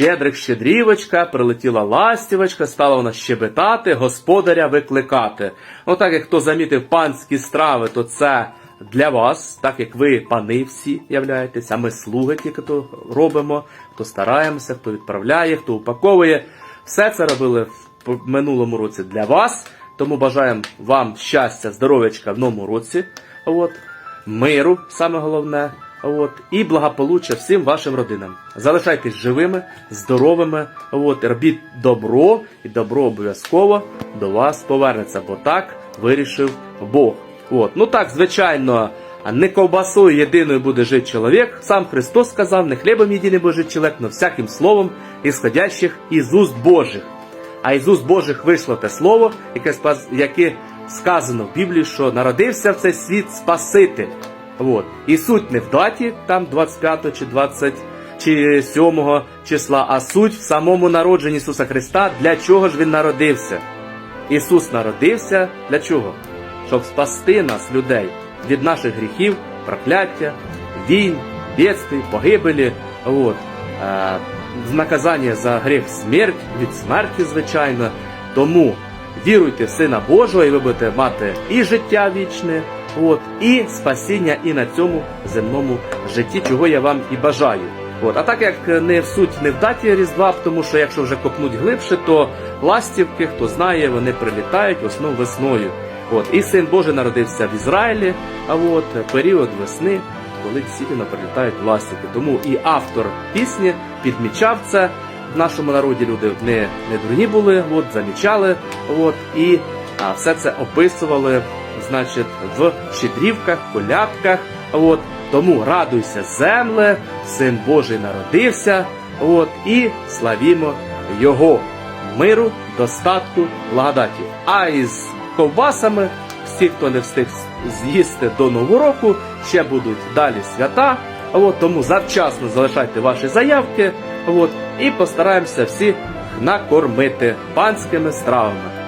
Щедрик щедрівочка, прилетіла ластівочка, стала вона щебетати, господаря викликати. Ну так як хто замітив панські страви, то це для вас, так як ви пани всі являєтесь, а ми слуги ті, хто робимо, хто стараємося, хто відправляє, хто упаковує. Все це робили в минулому році для вас. Тому бажаємо вам щастя, здоров'ячка в новому році. От, миру, саме головне. От, і благополуччя всім вашим родинам. Залишайтесь живими, здоровими, от, робіть добро, і добро обов'язково до вас повернеться, бо так вирішив Бог. От. Ну так, звичайно, не ковбасою єдиною буде жити чоловік. Сам Христос сказав, не хлібом єдиний буде жити чоловік, но всяким словом, ісходящих із уст Божих. А із уст Божих вийшло те слово, яке, яке сказано в Біблії, що народився в цей світ Спаситель. От. І суть не в даті, там 25 чи 20 чи 7 числа, а суть в самому народженні Ісуса Христа, для чого ж Він народився. Ісус народився для чого? Щоб спасти нас, людей, від наших гріхів, прокляття, війн, бідствий, погибелі. От. Е, наказання за гріх смерть, від смерті, звичайно. Тому віруйте в Сина Божого, і ви будете мати і життя вічне, от, і спасіння і на цьому земному житті, чого я вам і бажаю. От. А так як не в суть не в даті Різдва, тому що якщо вже копнуть глибше, то ластівки, хто знає, вони прилітають в весною. От. І син Божий народився в Ізраїлі, а от період весни, коли дійсно прилітають ластівки. Тому і автор пісні підмічав це. В нашому народі люди не, не дурні були, от, замічали, от, і а, все це описували значить, в щедрівках, колядках. От, тому радуйся, земле, син Божий народився, от, і славімо Його миру, достатку, благодаті. А із ковбасами, всі, хто не встиг з'їсти до Нового року, ще будуть далі свята. От, тому завчасно залишайте ваші заявки. От, і постараємося всіх накормити панськими стравами.